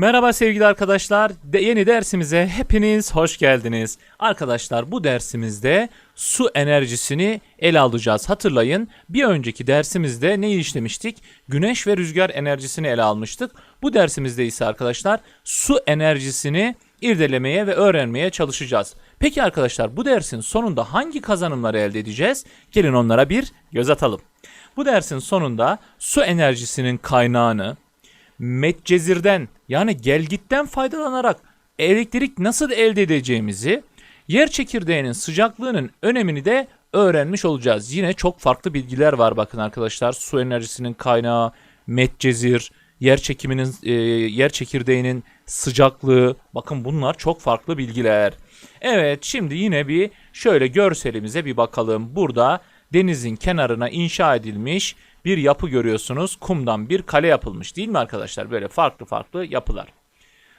Merhaba sevgili arkadaşlar. De yeni dersimize hepiniz hoş geldiniz. Arkadaşlar bu dersimizde su enerjisini ele alacağız. Hatırlayın bir önceki dersimizde neyi işlemiştik? Güneş ve rüzgar enerjisini ele almıştık. Bu dersimizde ise arkadaşlar su enerjisini irdelemeye ve öğrenmeye çalışacağız. Peki arkadaşlar bu dersin sonunda hangi kazanımları elde edeceğiz? Gelin onlara bir göz atalım. Bu dersin sonunda su enerjisinin kaynağını, metcezirden yani gelgitten faydalanarak elektrik nasıl elde edeceğimizi, yer çekirdeğinin sıcaklığının önemini de öğrenmiş olacağız. Yine çok farklı bilgiler var bakın arkadaşlar. Su enerjisinin kaynağı, metcezir, yer çekiminin e, yer çekirdeğinin sıcaklığı. Bakın bunlar çok farklı bilgiler. Evet şimdi yine bir şöyle görselimize bir bakalım. Burada denizin kenarına inşa edilmiş bir yapı görüyorsunuz. Kumdan bir kale yapılmış değil mi arkadaşlar? Böyle farklı farklı yapılar.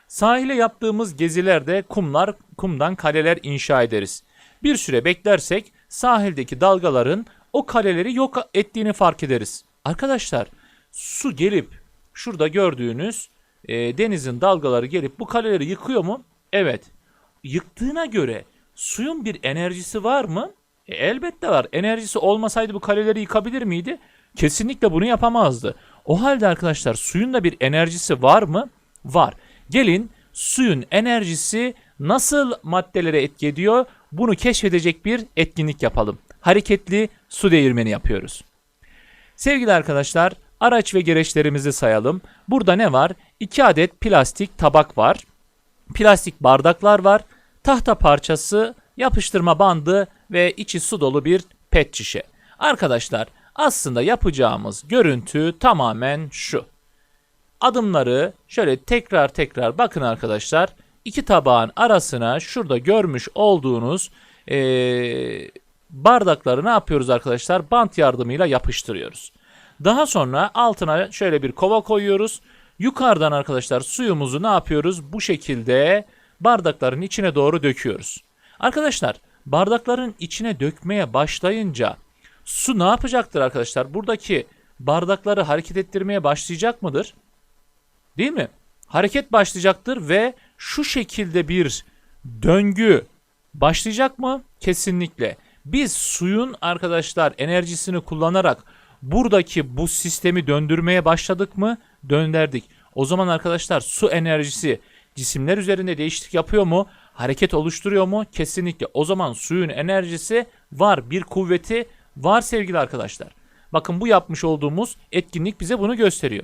Sahile yaptığımız gezilerde kumlar, kumdan kaleler inşa ederiz. Bir süre beklersek sahildeki dalgaların o kaleleri yok ettiğini fark ederiz. Arkadaşlar su gelip şurada gördüğünüz e, denizin dalgaları gelip bu kaleleri yıkıyor mu? Evet. Yıktığına göre suyun bir enerjisi var mı? E, elbette var. Enerjisi olmasaydı bu kaleleri yıkabilir miydi? Kesinlikle bunu yapamazdı. O halde arkadaşlar suyun da bir enerjisi var mı? Var. Gelin suyun enerjisi nasıl maddelere etki ediyor? Bunu keşfedecek bir etkinlik yapalım. Hareketli su değirmeni yapıyoruz. Sevgili arkadaşlar, araç ve gereçlerimizi sayalım. Burada ne var? 2 adet plastik tabak var. Plastik bardaklar var. Tahta parçası, yapıştırma bandı ve içi su dolu bir pet şişe. Arkadaşlar, aslında yapacağımız görüntü tamamen şu. Adımları şöyle tekrar tekrar bakın arkadaşlar. İki tabağın arasına şurada görmüş olduğunuz ee, bardakları ne yapıyoruz arkadaşlar? Bant yardımıyla yapıştırıyoruz. Daha sonra altına şöyle bir kova koyuyoruz. Yukarıdan arkadaşlar suyumuzu ne yapıyoruz? Bu şekilde bardakların içine doğru döküyoruz. Arkadaşlar bardakların içine dökmeye başlayınca su ne yapacaktır arkadaşlar? Buradaki bardakları hareket ettirmeye başlayacak mıdır? Değil mi? Hareket başlayacaktır ve şu şekilde bir döngü başlayacak mı? Kesinlikle. Biz suyun arkadaşlar enerjisini kullanarak buradaki bu sistemi döndürmeye başladık mı? Döndürdük. O zaman arkadaşlar su enerjisi cisimler üzerinde değişiklik yapıyor mu? Hareket oluşturuyor mu? Kesinlikle. O zaman suyun enerjisi var. Bir kuvveti var sevgili arkadaşlar. Bakın bu yapmış olduğumuz etkinlik bize bunu gösteriyor.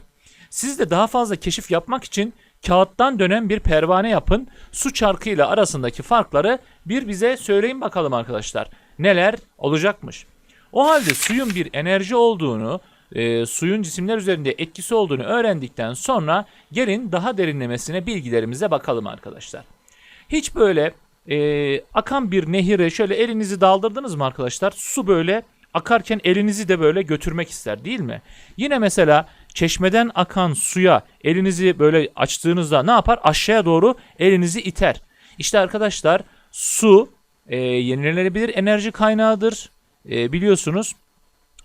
Siz de daha fazla keşif yapmak için kağıttan dönen bir pervane yapın. Su çarkı ile arasındaki farkları bir bize söyleyin bakalım arkadaşlar. Neler olacakmış? O halde suyun bir enerji olduğunu, e, suyun cisimler üzerinde etkisi olduğunu öğrendikten sonra gelin daha derinlemesine bilgilerimize bakalım arkadaşlar. Hiç böyle e, akan bir nehire şöyle elinizi daldırdınız mı arkadaşlar? Su böyle akarken elinizi de böyle götürmek ister değil mi? Yine mesela çeşmeden akan suya elinizi böyle açtığınızda ne yapar? Aşağıya doğru elinizi iter. İşte arkadaşlar su e, yenilenebilir enerji kaynağıdır e, biliyorsunuz.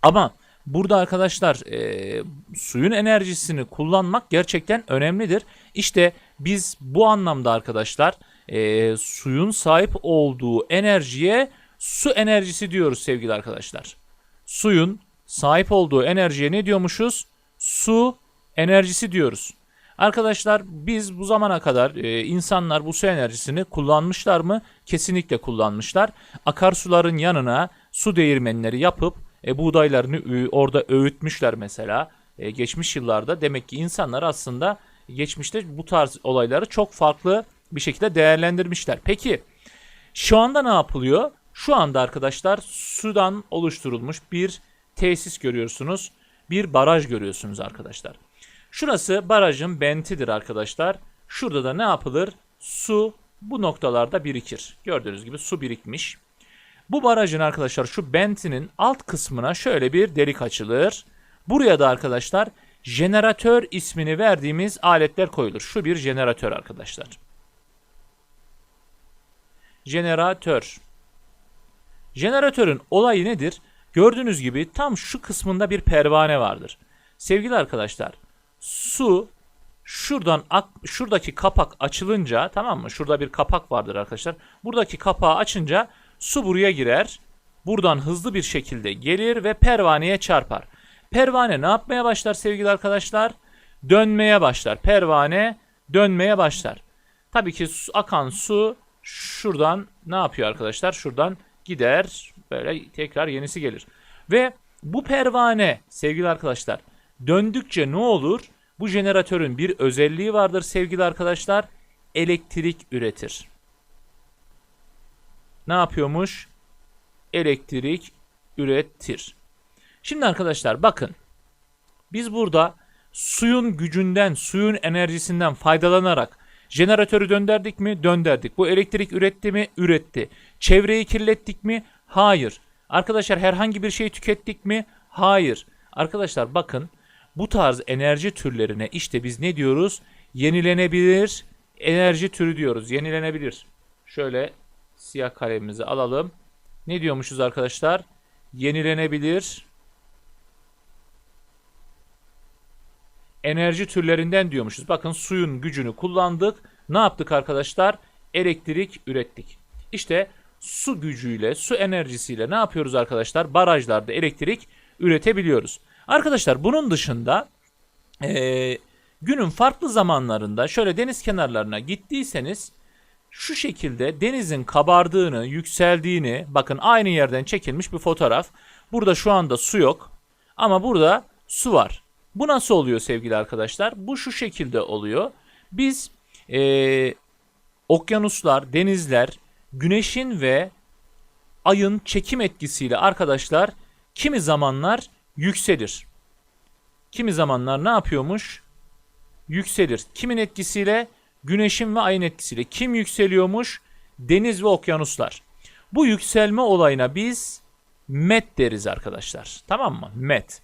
Ama burada arkadaşlar e, suyun enerjisini kullanmak gerçekten önemlidir. İşte biz bu anlamda arkadaşlar e, suyun sahip olduğu enerjiye su enerjisi diyoruz sevgili arkadaşlar. Suyun sahip olduğu enerjiye ne diyormuşuz? Su enerjisi diyoruz. Arkadaşlar biz bu zamana kadar e, insanlar bu su enerjisini kullanmışlar mı? Kesinlikle kullanmışlar. Akarsuların yanına su değirmenleri yapıp e, buğdaylarını orada öğütmüşler mesela. E, geçmiş yıllarda demek ki insanlar aslında geçmişte bu tarz olayları çok farklı bir şekilde değerlendirmişler. Peki şu anda ne yapılıyor? Şu anda arkadaşlar sudan oluşturulmuş bir tesis görüyorsunuz. Bir baraj görüyorsunuz arkadaşlar. Şurası barajın bentidir arkadaşlar. Şurada da ne yapılır? Su bu noktalarda birikir. Gördüğünüz gibi su birikmiş. Bu barajın arkadaşlar şu bentinin alt kısmına şöyle bir delik açılır. Buraya da arkadaşlar jeneratör ismini verdiğimiz aletler koyulur. Şu bir jeneratör arkadaşlar. Jeneratör. Jeneratörün olayı nedir? Gördüğünüz gibi tam şu kısmında bir pervane vardır. Sevgili arkadaşlar, su şuradan ak- şuradaki kapak açılınca tamam mı? Şurada bir kapak vardır arkadaşlar. Buradaki kapağı açınca su buraya girer. Buradan hızlı bir şekilde gelir ve pervaneye çarpar. Pervane ne yapmaya başlar sevgili arkadaşlar? Dönmeye başlar. Pervane dönmeye başlar. Tabii ki akan su şuradan ne yapıyor arkadaşlar? Şuradan gider. Böyle tekrar yenisi gelir. Ve bu pervane sevgili arkadaşlar döndükçe ne olur? Bu jeneratörün bir özelliği vardır sevgili arkadaşlar. Elektrik üretir. Ne yapıyormuş? Elektrik üretir. Şimdi arkadaşlar bakın. Biz burada suyun gücünden, suyun enerjisinden faydalanarak jeneratörü döndürdük mi? Döndürdük. Bu elektrik üretti mi? Üretti. Çevreyi kirlettik mi? Hayır. Arkadaşlar herhangi bir şey tükettik mi? Hayır. Arkadaşlar bakın bu tarz enerji türlerine işte biz ne diyoruz? Yenilenebilir enerji türü diyoruz. Yenilenebilir. Şöyle siyah kalemimizi alalım. Ne diyormuşuz arkadaşlar? Yenilenebilir enerji türlerinden diyormuşuz. Bakın suyun gücünü kullandık. Ne yaptık arkadaşlar? Elektrik ürettik. İşte su gücüyle, su enerjisiyle ne yapıyoruz arkadaşlar? Barajlarda elektrik üretebiliyoruz. Arkadaşlar bunun dışında eee, günün farklı zamanlarında şöyle deniz kenarlarına gittiyseniz şu şekilde denizin kabardığını, yükseldiğini bakın aynı yerden çekilmiş bir fotoğraf. Burada şu anda su yok ama burada su var. Bu nasıl oluyor sevgili arkadaşlar? Bu şu şekilde oluyor. Biz eee, okyanuslar, denizler, güneşin ve ayın çekim etkisiyle arkadaşlar kimi zamanlar yükselir. Kimi zamanlar ne yapıyormuş? Yükselir. Kimin etkisiyle? Güneşin ve ayın etkisiyle. Kim yükseliyormuş? Deniz ve okyanuslar. Bu yükselme olayına biz met deriz arkadaşlar. Tamam mı? Met.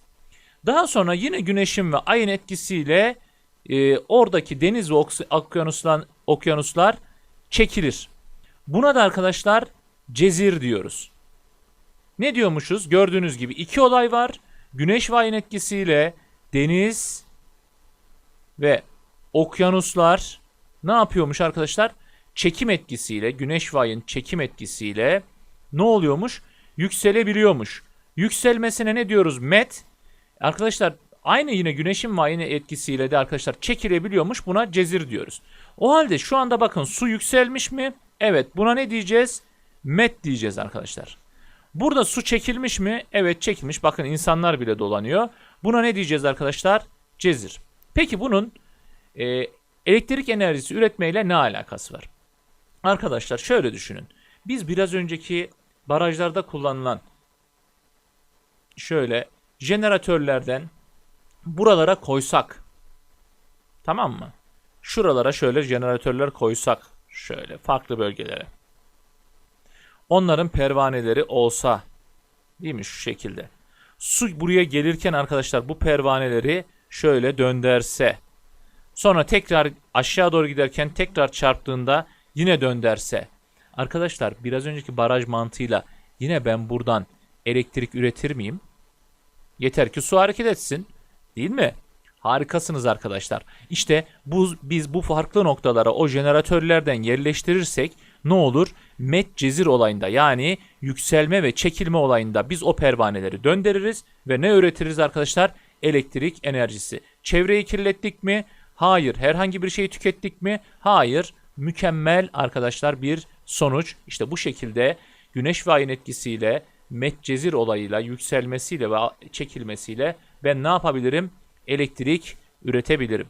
Daha sonra yine güneşin ve ayın etkisiyle e, oradaki deniz ve okyanuslar, okyanuslar çekilir. Buna da arkadaşlar cezir diyoruz. Ne diyormuşuz? Gördüğünüz gibi iki olay var. Güneş ve ayın etkisiyle deniz ve okyanuslar ne yapıyormuş arkadaşlar? Çekim etkisiyle, güneş ve ayın çekim etkisiyle ne oluyormuş? Yükselebiliyormuş. Yükselmesine ne diyoruz? Met. Arkadaşlar aynı yine güneşin ve ayın etkisiyle de arkadaşlar çekilebiliyormuş. Buna cezir diyoruz. O halde şu anda bakın su yükselmiş mi? Evet buna ne diyeceğiz? Met diyeceğiz arkadaşlar. Burada su çekilmiş mi? Evet çekilmiş. Bakın insanlar bile dolanıyor. Buna ne diyeceğiz arkadaşlar? Cezir. Peki bunun e, elektrik enerjisi üretmeyle ne alakası var? Arkadaşlar şöyle düşünün. Biz biraz önceki barajlarda kullanılan şöyle jeneratörlerden buralara koysak tamam mı? Şuralara şöyle jeneratörler koysak şöyle farklı bölgelere. Onların pervaneleri olsa değil mi şu şekilde. Su buraya gelirken arkadaşlar bu pervaneleri şöyle dönderse sonra tekrar aşağı doğru giderken tekrar çarptığında yine dönderse arkadaşlar biraz önceki baraj mantığıyla yine ben buradan elektrik üretir miyim? Yeter ki su hareket etsin. Değil mi? Harikasınız arkadaşlar. İşte bu, biz bu farklı noktalara o jeneratörlerden yerleştirirsek ne olur? Met cezir olayında yani yükselme ve çekilme olayında biz o pervaneleri döndürürüz ve ne üretiriz arkadaşlar? Elektrik enerjisi. Çevreyi kirlettik mi? Hayır. Herhangi bir şeyi tükettik mi? Hayır. Mükemmel arkadaşlar bir sonuç. İşte bu şekilde güneş ve ayın etkisiyle metcezir olayıyla yükselmesiyle ve çekilmesiyle ben ne yapabilirim? Elektrik üretebilirim.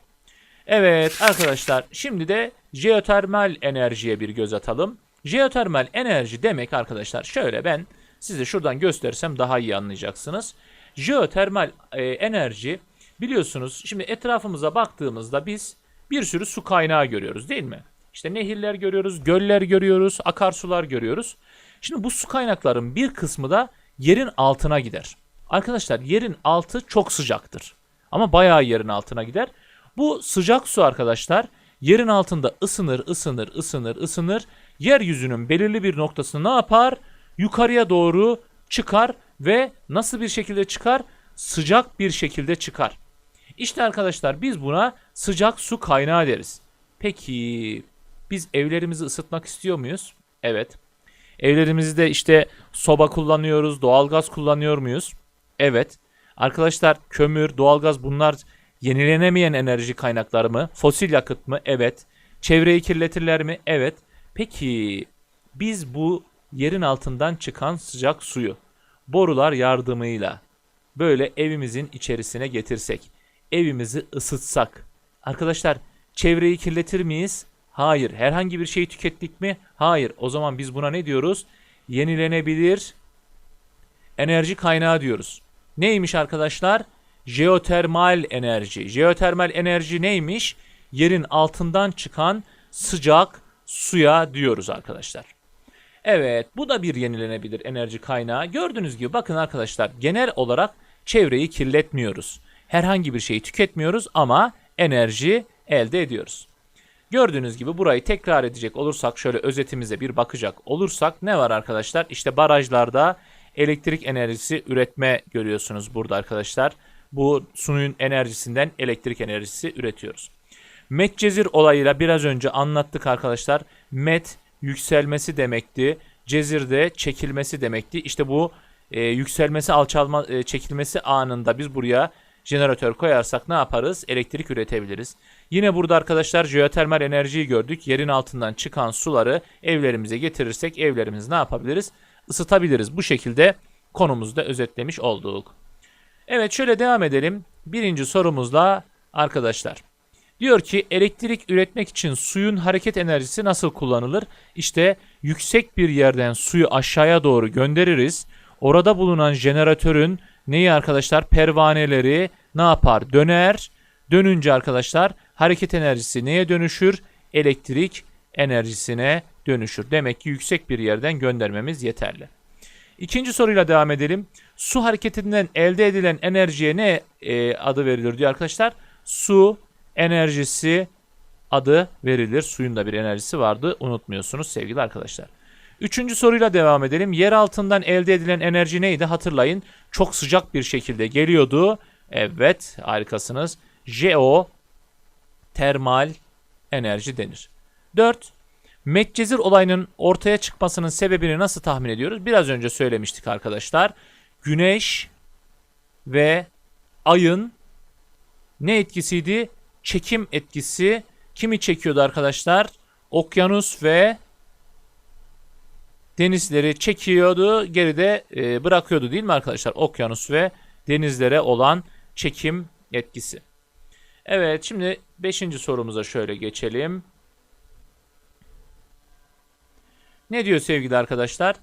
Evet arkadaşlar şimdi de jeotermal enerjiye bir göz atalım. Jeotermal enerji demek arkadaşlar şöyle ben size şuradan göstersem daha iyi anlayacaksınız. Jeotermal e, enerji biliyorsunuz şimdi etrafımıza baktığımızda biz bir sürü su kaynağı görüyoruz değil mi? İşte nehirler görüyoruz, göller görüyoruz, akarsular görüyoruz. Şimdi bu su kaynakların bir kısmı da yerin altına gider. Arkadaşlar yerin altı çok sıcaktır. Ama bayağı yerin altına gider. Bu sıcak su arkadaşlar yerin altında ısınır, ısınır, ısınır, ısınır. Yeryüzünün belirli bir noktasını ne yapar? Yukarıya doğru çıkar ve nasıl bir şekilde çıkar? Sıcak bir şekilde çıkar. İşte arkadaşlar biz buna sıcak su kaynağı deriz. Peki biz evlerimizi ısıtmak istiyor muyuz? Evet. Evlerimizde işte soba kullanıyoruz, doğalgaz kullanıyor muyuz? Evet. Arkadaşlar kömür, doğalgaz bunlar yenilenemeyen enerji kaynakları mı? Fosil yakıt mı? Evet. Çevreyi kirletirler mi? Evet. Peki biz bu yerin altından çıkan sıcak suyu borular yardımıyla böyle evimizin içerisine getirsek, evimizi ısıtsak. Arkadaşlar çevreyi kirletir miyiz? Hayır. Herhangi bir şey tükettik mi? Hayır. O zaman biz buna ne diyoruz? Yenilenebilir enerji kaynağı diyoruz. Neymiş arkadaşlar? Jeotermal enerji. Jeotermal enerji neymiş? Yerin altından çıkan sıcak suya diyoruz arkadaşlar. Evet, bu da bir yenilenebilir enerji kaynağı. Gördüğünüz gibi bakın arkadaşlar, genel olarak çevreyi kirletmiyoruz. Herhangi bir şeyi tüketmiyoruz ama enerji elde ediyoruz. Gördüğünüz gibi burayı tekrar edecek olursak şöyle özetimize bir bakacak olursak ne var arkadaşlar? İşte barajlarda elektrik enerjisi üretme görüyorsunuz burada arkadaşlar. Bu suyun enerjisinden elektrik enerjisi üretiyoruz. Medcezir olayıyla biraz önce anlattık arkadaşlar. Met yükselmesi demekti. Cezir de çekilmesi demekti. İşte bu e, yükselmesi alçalma e, çekilmesi anında biz buraya jeneratör koyarsak ne yaparız? Elektrik üretebiliriz. Yine burada arkadaşlar jeotermal enerjiyi gördük. Yerin altından çıkan suları evlerimize getirirsek evlerimizi ne yapabiliriz? Isıtabiliriz. Bu şekilde konumuzda özetlemiş olduk. Evet şöyle devam edelim. Birinci sorumuzla arkadaşlar. Diyor ki elektrik üretmek için suyun hareket enerjisi nasıl kullanılır? İşte yüksek bir yerden suyu aşağıya doğru göndeririz. Orada bulunan jeneratörün neyi arkadaşlar? Pervaneleri ne yapar? Döner. Dönünce arkadaşlar hareket enerjisi neye dönüşür? Elektrik enerjisine dönüşür. Demek ki yüksek bir yerden göndermemiz yeterli. İkinci soruyla devam edelim. Su hareketinden elde edilen enerjiye ne e, adı verilir diyor arkadaşlar? Su enerjisi adı verilir. Suyun da bir enerjisi vardı. Unutmuyorsunuz sevgili arkadaşlar. Üçüncü soruyla devam edelim. Yer altından elde edilen enerji neydi? Hatırlayın. Çok sıcak bir şekilde geliyordu. Evet harikasınız. Jeo termal enerji denir. 4. Medcezir olayının ortaya çıkmasının sebebini nasıl tahmin ediyoruz? Biraz önce söylemiştik arkadaşlar. Güneş ve ayın ne etkisiydi? Çekim etkisi. Kimi çekiyordu arkadaşlar? Okyanus ve denizleri çekiyordu. Geride e, bırakıyordu değil mi arkadaşlar? Okyanus ve denizlere olan çekim etkisi. Evet şimdi 5. sorumuza şöyle geçelim. Ne diyor sevgili arkadaşlar?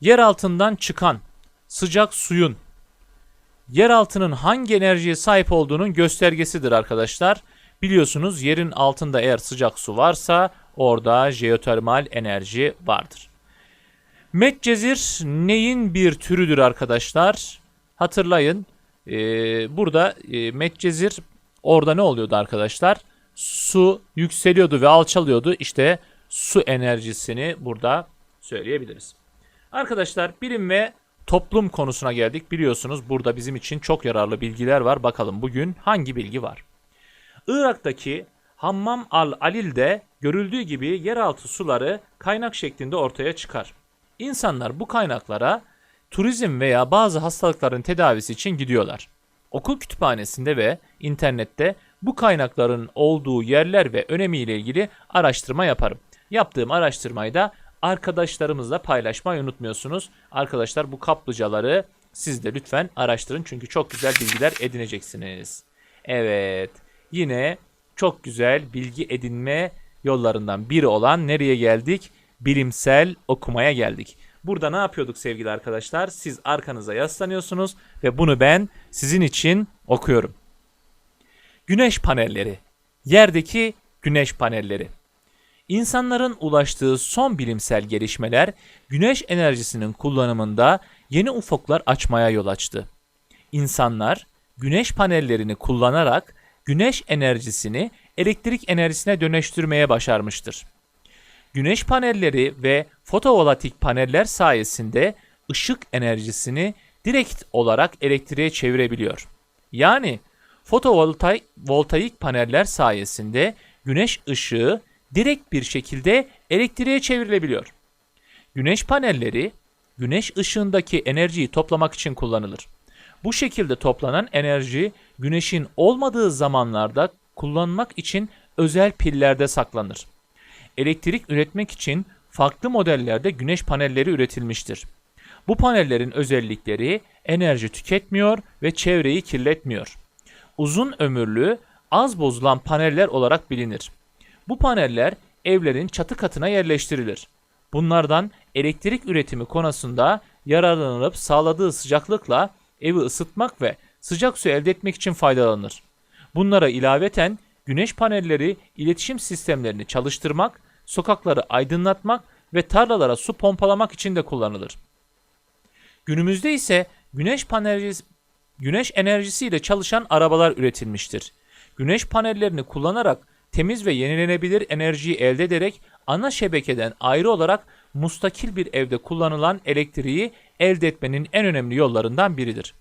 Yer altından çıkan sıcak suyun yer altının hangi enerjiye sahip olduğunun göstergesidir arkadaşlar. Biliyorsunuz yerin altında eğer sıcak su varsa orada jeotermal enerji vardır. Medcezir neyin bir türüdür arkadaşlar? Hatırlayın e, burada e, Medcezir orada ne oluyordu arkadaşlar? Su yükseliyordu ve alçalıyordu. İşte su enerjisini burada söyleyebiliriz. Arkadaşlar bilim ve toplum konusuna geldik. Biliyorsunuz burada bizim için çok yararlı bilgiler var. Bakalım bugün hangi bilgi var? Irak'taki Hammam al-Alil'de görüldüğü gibi yeraltı suları kaynak şeklinde ortaya çıkar. İnsanlar bu kaynaklara turizm veya bazı hastalıkların tedavisi için gidiyorlar. Okul kütüphanesinde ve internette bu kaynakların olduğu yerler ve önemiyle ilgili araştırma yaparım. Yaptığım araştırmayı da arkadaşlarımızla paylaşmayı unutmuyorsunuz. Arkadaşlar bu kaplıcaları siz de lütfen araştırın çünkü çok güzel bilgiler edineceksiniz. Evet yine çok güzel bilgi edinme yollarından biri olan nereye geldik? Bilimsel okumaya geldik. Burada ne yapıyorduk sevgili arkadaşlar? Siz arkanıza yaslanıyorsunuz ve bunu ben sizin için okuyorum. Güneş panelleri. Yerdeki güneş panelleri. İnsanların ulaştığı son bilimsel gelişmeler güneş enerjisinin kullanımında yeni ufuklar açmaya yol açtı. İnsanlar güneş panellerini kullanarak güneş enerjisini elektrik enerjisine dönüştürmeye başarmıştır. Güneş panelleri ve fotovoltaik paneller sayesinde ışık enerjisini direkt olarak elektriğe çevirebiliyor. Yani Fotovoltaik voltaik paneller sayesinde güneş ışığı direkt bir şekilde elektriğe çevrilebiliyor. Güneş panelleri güneş ışığındaki enerjiyi toplamak için kullanılır. Bu şekilde toplanan enerji güneşin olmadığı zamanlarda kullanmak için özel pillerde saklanır. Elektrik üretmek için farklı modellerde güneş panelleri üretilmiştir. Bu panellerin özellikleri enerji tüketmiyor ve çevreyi kirletmiyor. Uzun ömürlü, az bozulan paneller olarak bilinir. Bu paneller evlerin çatı katına yerleştirilir. Bunlardan elektrik üretimi konusunda yararlanılıp sağladığı sıcaklıkla evi ısıtmak ve sıcak su elde etmek için faydalanır. Bunlara ilaveten güneş panelleri iletişim sistemlerini çalıştırmak, sokakları aydınlatmak ve tarlalara su pompalamak için de kullanılır. Günümüzde ise güneş paneli güneş enerjisiyle çalışan arabalar üretilmiştir. Güneş panellerini kullanarak temiz ve yenilenebilir enerjiyi elde ederek ana şebekeden ayrı olarak mustakil bir evde kullanılan elektriği elde etmenin en önemli yollarından biridir.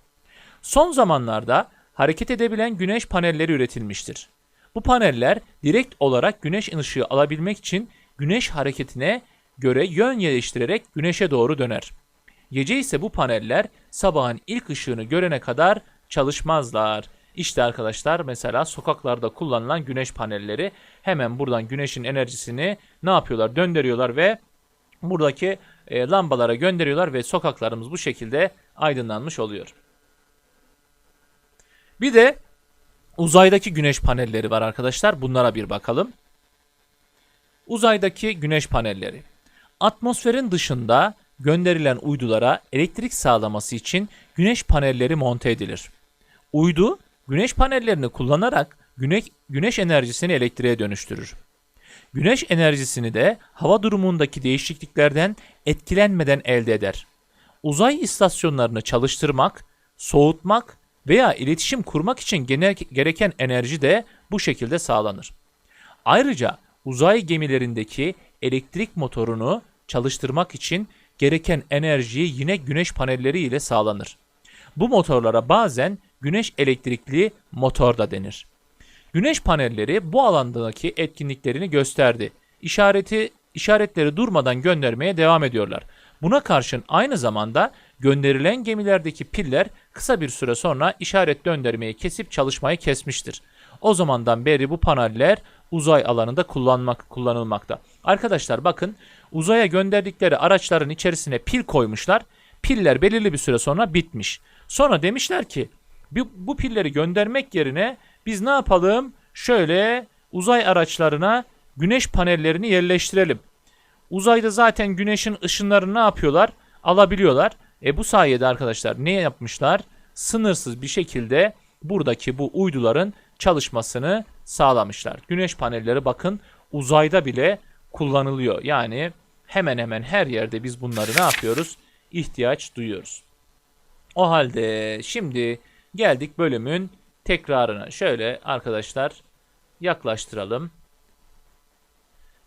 Son zamanlarda hareket edebilen güneş panelleri üretilmiştir. Bu paneller direkt olarak güneş ışığı alabilmek için güneş hareketine göre yön değiştirerek güneşe doğru döner. Gece ise bu paneller sabahın ilk ışığını görene kadar çalışmazlar. İşte arkadaşlar mesela sokaklarda kullanılan güneş panelleri hemen buradan güneşin enerjisini ne yapıyorlar? Döndürüyorlar ve buradaki e, lambalara gönderiyorlar ve sokaklarımız bu şekilde aydınlanmış oluyor. Bir de uzaydaki güneş panelleri var arkadaşlar. Bunlara bir bakalım. Uzaydaki güneş panelleri. Atmosferin dışında gönderilen uydulara elektrik sağlaması için güneş panelleri monte edilir. Uydu, güneş panellerini kullanarak güneş, güneş enerjisini elektriğe dönüştürür. Güneş enerjisini de hava durumundaki değişikliklerden etkilenmeden elde eder. Uzay istasyonlarını çalıştırmak, soğutmak veya iletişim kurmak için gereken enerji de bu şekilde sağlanır. Ayrıca uzay gemilerindeki elektrik motorunu çalıştırmak için gereken enerjiyi yine güneş panelleri ile sağlanır. Bu motorlara bazen güneş elektrikli motor da denir. Güneş panelleri bu alandaki etkinliklerini gösterdi. İşareti işaretleri durmadan göndermeye devam ediyorlar. Buna karşın aynı zamanda gönderilen gemilerdeki piller kısa bir süre sonra işaret döndürmeyi kesip çalışmayı kesmiştir. O zamandan beri bu paneller uzay alanında kullanmak kullanılmakta. Arkadaşlar bakın uzaya gönderdikleri araçların içerisine pil koymuşlar. Piller belirli bir süre sonra bitmiş. Sonra demişler ki bu, pilleri göndermek yerine biz ne yapalım? Şöyle uzay araçlarına güneş panellerini yerleştirelim. Uzayda zaten güneşin ışınlarını ne yapıyorlar? Alabiliyorlar. E bu sayede arkadaşlar ne yapmışlar? Sınırsız bir şekilde buradaki bu uyduların çalışmasını sağlamışlar. Güneş panelleri bakın uzayda bile kullanılıyor. Yani hemen hemen her yerde biz bunları ne yapıyoruz? İhtiyaç duyuyoruz. O halde şimdi geldik bölümün tekrarına. Şöyle arkadaşlar yaklaştıralım.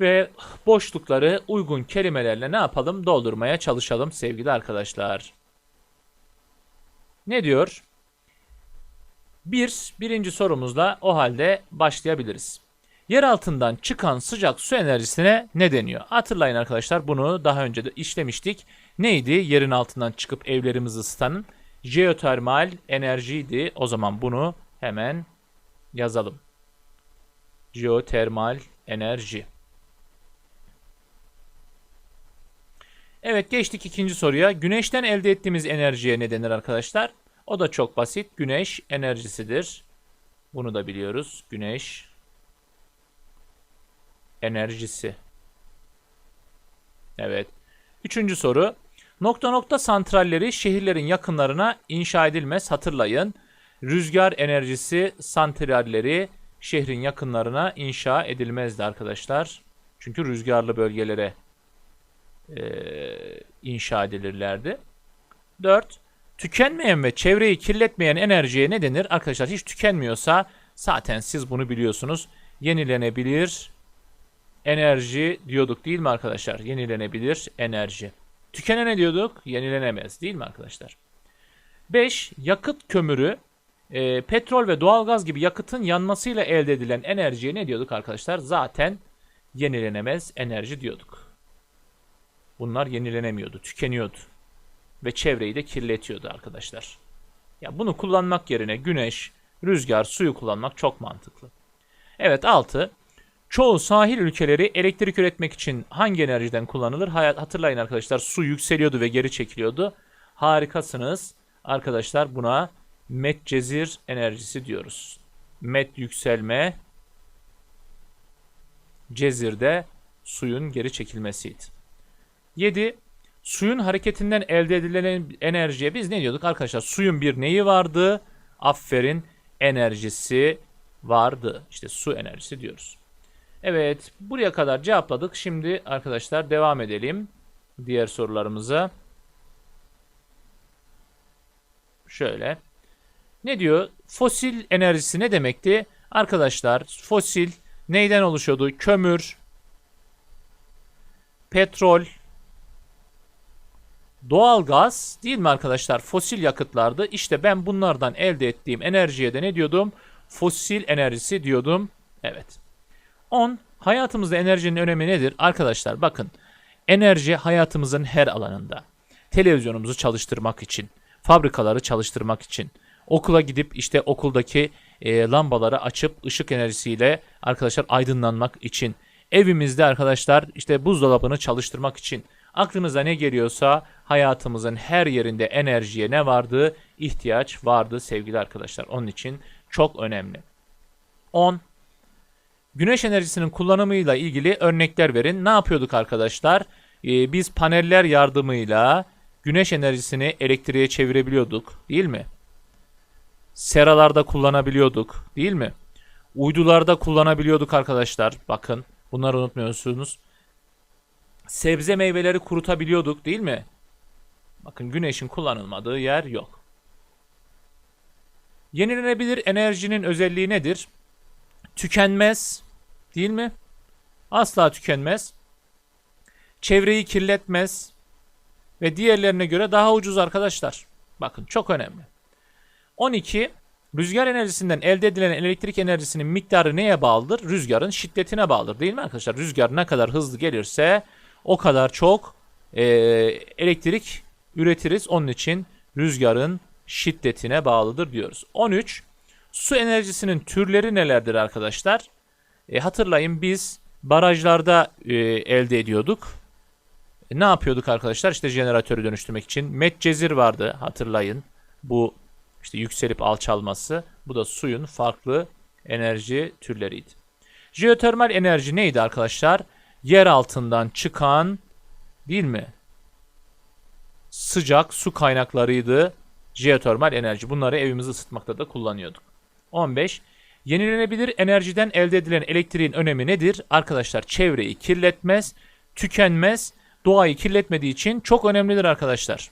Ve boşlukları uygun kelimelerle ne yapalım? Doldurmaya çalışalım sevgili arkadaşlar. Ne diyor? Bir, birinci sorumuzla o halde başlayabiliriz. Yer altından çıkan sıcak su enerjisine ne deniyor? Hatırlayın arkadaşlar bunu daha önce de işlemiştik. Neydi yerin altından çıkıp evlerimizi ısıtanın? Jeotermal enerjiydi. O zaman bunu hemen yazalım. Jeotermal enerji. Evet geçtik ikinci soruya. Güneşten elde ettiğimiz enerjiye ne denir arkadaşlar? O da çok basit. Güneş enerjisidir. Bunu da biliyoruz. Güneş enerjisi. Evet. Üçüncü soru. Nokta nokta santralleri şehirlerin yakınlarına inşa edilmez. Hatırlayın. Rüzgar enerjisi santralleri şehrin yakınlarına inşa edilmezdi arkadaşlar. Çünkü rüzgarlı bölgelere e, inşa edilirlerdi. 4. Tükenmeyen ve çevreyi kirletmeyen enerjiye ne denir? Arkadaşlar hiç tükenmiyorsa zaten siz bunu biliyorsunuz. Yenilenebilir enerji diyorduk değil mi arkadaşlar? Yenilenebilir enerji. Tükene ne diyorduk? Yenilenemez değil mi arkadaşlar? 5. Yakıt kömürü e, petrol ve doğalgaz gibi yakıtın yanmasıyla elde edilen enerjiye ne diyorduk arkadaşlar? Zaten yenilenemez enerji diyorduk. Bunlar yenilenemiyordu, tükeniyordu ve çevreyi de kirletiyordu arkadaşlar. Ya bunu kullanmak yerine güneş, rüzgar, suyu kullanmak çok mantıklı. Evet 6. Çoğu sahil ülkeleri elektrik üretmek için hangi enerjiden kullanılır? Hayat, hatırlayın arkadaşlar su yükseliyordu ve geri çekiliyordu. Harikasınız. Arkadaşlar buna Medcezir enerjisi diyoruz. Met yükselme, cezirde suyun geri çekilmesiydi. 7. Suyun hareketinden elde edilen enerjiye biz ne diyorduk arkadaşlar? Suyun bir neyi vardı? Aferin enerjisi vardı. İşte su enerjisi diyoruz. Evet buraya kadar cevapladık. Şimdi arkadaşlar devam edelim diğer sorularımıza. Şöyle. Ne diyor? Fosil enerjisi ne demekti? Arkadaşlar fosil neyden oluşuyordu? Kömür, petrol, doğalgaz değil mi arkadaşlar? Fosil yakıtlardı. İşte ben bunlardan elde ettiğim enerjiye de ne diyordum? Fosil enerjisi diyordum. Evet. 10. Hayatımızda enerjinin önemi nedir? Arkadaşlar bakın. Enerji hayatımızın her alanında. Televizyonumuzu çalıştırmak için, fabrikaları çalıştırmak için, okula gidip işte okuldaki e, lambaları açıp ışık enerjisiyle arkadaşlar aydınlanmak için, evimizde arkadaşlar işte buzdolabını çalıştırmak için, aklınıza ne geliyorsa hayatımızın her yerinde enerjiye ne vardı? İhtiyaç vardı sevgili arkadaşlar. Onun için çok önemli. 10. Güneş enerjisinin kullanımıyla ilgili örnekler verin. Ne yapıyorduk arkadaşlar? Ee, biz paneller yardımıyla güneş enerjisini elektriğe çevirebiliyorduk değil mi? Seralarda kullanabiliyorduk değil mi? Uydularda kullanabiliyorduk arkadaşlar. Bakın bunları unutmuyorsunuz. Sebze meyveleri kurutabiliyorduk değil mi? Bakın güneşin kullanılmadığı yer yok. Yenilenebilir enerjinin özelliği nedir? Tükenmez, değil mi? Asla tükenmez. Çevreyi kirletmez ve diğerlerine göre daha ucuz arkadaşlar. Bakın çok önemli. 12. Rüzgar enerjisinden elde edilen elektrik enerjisinin miktarı neye bağlıdır? Rüzgarın şiddetine bağlıdır değil mi arkadaşlar? Rüzgar ne kadar hızlı gelirse o kadar çok e, elektrik üretiriz. Onun için rüzgarın şiddetine bağlıdır diyoruz. 13. Su enerjisinin türleri nelerdir arkadaşlar? E, hatırlayın biz barajlarda e, elde ediyorduk. E, ne yapıyorduk arkadaşlar? İşte jeneratörü dönüştürmek için. Medcezir vardı hatırlayın. Bu işte yükselip alçalması. Bu da suyun farklı enerji türleriydi. Jeotermal enerji neydi arkadaşlar? Yer altından çıkan değil mi? Sıcak su kaynaklarıydı. Jeotermal enerji. Bunları evimizi ısıtmakta da kullanıyorduk. 15. Yenilenebilir enerjiden elde edilen elektriğin önemi nedir? Arkadaşlar çevreyi kirletmez, tükenmez, doğayı kirletmediği için çok önemlidir arkadaşlar.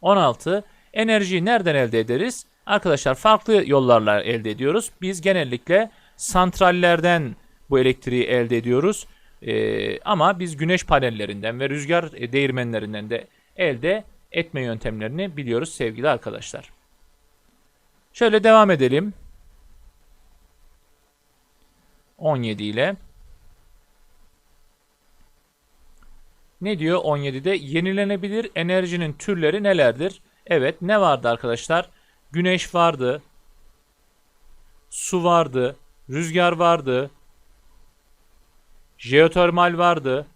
16. Enerjiyi nereden elde ederiz? Arkadaşlar farklı yollarla elde ediyoruz. Biz genellikle santrallerden bu elektriği elde ediyoruz. Ee, ama biz güneş panellerinden ve rüzgar değirmenlerinden de elde etme yöntemlerini biliyoruz sevgili arkadaşlar. Şöyle devam edelim. 17 ile. Ne diyor 17'de? Yenilenebilir enerjinin türleri nelerdir? Evet ne vardı arkadaşlar? Güneş vardı. Su vardı. Rüzgar vardı. Jeotermal vardı.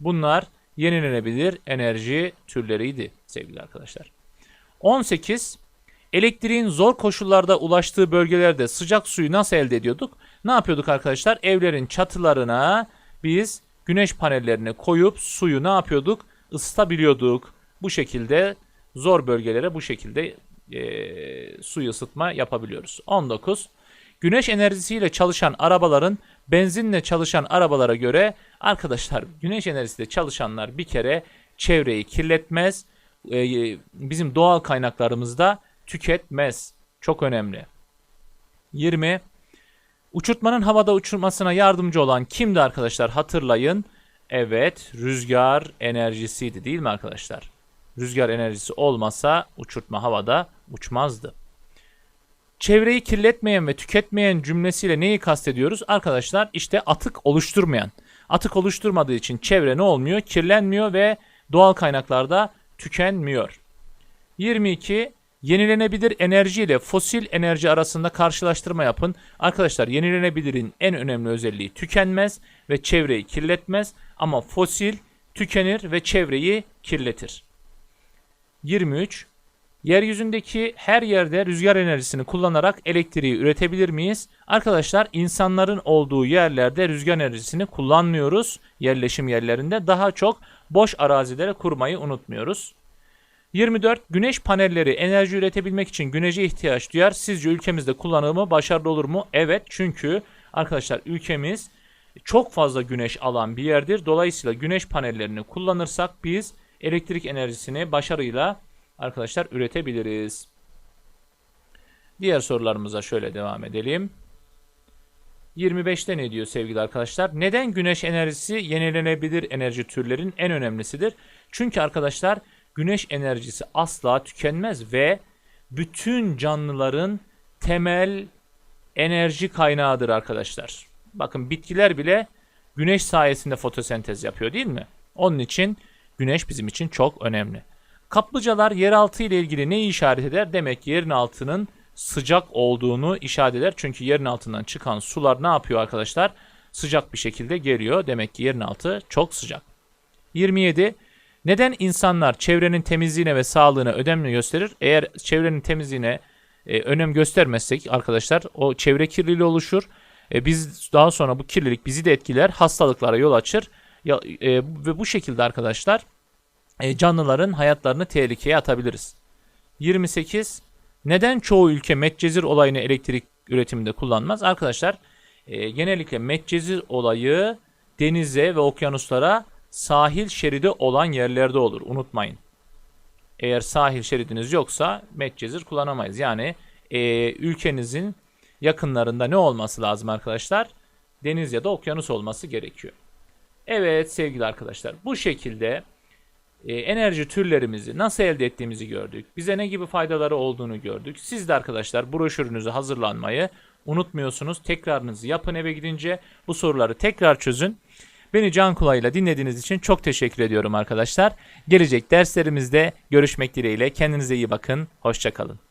Bunlar yenilenebilir enerji türleriydi sevgili arkadaşlar. 18 Elektriğin zor koşullarda ulaştığı bölgelerde sıcak suyu nasıl elde ediyorduk? Ne yapıyorduk arkadaşlar? Evlerin çatılarına biz güneş panellerini koyup suyu ne yapıyorduk? Isıtabiliyorduk. Bu şekilde zor bölgelere bu şekilde e, suyu ısıtma yapabiliyoruz. 19. Güneş enerjisiyle çalışan arabaların benzinle çalışan arabalara göre arkadaşlar güneş enerjisiyle çalışanlar bir kere çevreyi kirletmez. E, bizim doğal kaynaklarımızda tüketmez. Çok önemli. 20. Uçurtmanın havada uçurmasına yardımcı olan kimdi arkadaşlar hatırlayın. Evet rüzgar enerjisiydi değil mi arkadaşlar? Rüzgar enerjisi olmasa uçurtma havada uçmazdı. Çevreyi kirletmeyen ve tüketmeyen cümlesiyle neyi kastediyoruz? Arkadaşlar işte atık oluşturmayan. Atık oluşturmadığı için çevre ne olmuyor? Kirlenmiyor ve doğal kaynaklarda tükenmiyor. 22. Yenilenebilir enerji ile fosil enerji arasında karşılaştırma yapın. Arkadaşlar yenilenebilirin en önemli özelliği tükenmez ve çevreyi kirletmez ama fosil tükenir ve çevreyi kirletir. 23. Yeryüzündeki her yerde rüzgar enerjisini kullanarak elektriği üretebilir miyiz? Arkadaşlar insanların olduğu yerlerde rüzgar enerjisini kullanmıyoruz. Yerleşim yerlerinde daha çok boş arazilere kurmayı unutmuyoruz. 24. Güneş panelleri enerji üretebilmek için güneşe ihtiyaç duyar. Sizce ülkemizde kullanımı başarılı olur mu? Evet çünkü arkadaşlar ülkemiz çok fazla güneş alan bir yerdir. Dolayısıyla güneş panellerini kullanırsak biz elektrik enerjisini başarıyla arkadaşlar üretebiliriz. Diğer sorularımıza şöyle devam edelim. 25'te ne diyor sevgili arkadaşlar? Neden güneş enerjisi yenilenebilir enerji türlerin en önemlisidir? Çünkü arkadaşlar güneş enerjisi asla tükenmez ve bütün canlıların temel enerji kaynağıdır arkadaşlar. Bakın bitkiler bile güneş sayesinde fotosentez yapıyor değil mi? Onun için güneş bizim için çok önemli. Kaplıcalar yeraltı ile ilgili neyi işaret eder? Demek ki yerin altının sıcak olduğunu işaret eder. Çünkü yerin altından çıkan sular ne yapıyor arkadaşlar? Sıcak bir şekilde geliyor. Demek ki yerin altı çok sıcak. 27. Neden insanlar çevrenin temizliğine ve sağlığına önem gösterir? Eğer çevrenin temizliğine e, önem göstermezsek arkadaşlar o çevre kirliliği oluşur. E, biz daha sonra bu kirlilik bizi de etkiler, hastalıklara yol açır. Ya, e, ve bu şekilde arkadaşlar canlıların hayatlarını tehlikeye atabiliriz. 28. Neden çoğu ülke Medcezir olayını elektrik üretiminde kullanmaz? Arkadaşlar e, genellikle Medcezir olayı denize ve okyanuslara sahil şeridi olan yerlerde olur. Unutmayın. Eğer sahil şeridiniz yoksa Medcezir kullanamayız. Yani e, ülkenizin yakınlarında ne olması lazım arkadaşlar? Deniz ya da okyanus olması gerekiyor. Evet sevgili arkadaşlar bu şekilde e, enerji türlerimizi nasıl elde ettiğimizi gördük. Bize ne gibi faydaları olduğunu gördük. Siz de arkadaşlar broşürünüzü hazırlanmayı unutmuyorsunuz. Tekrarınızı yapın eve gidince bu soruları tekrar çözün. Beni can kulağıyla dinlediğiniz için çok teşekkür ediyorum arkadaşlar. Gelecek derslerimizde görüşmek dileğiyle. Kendinize iyi bakın. Hoşçakalın.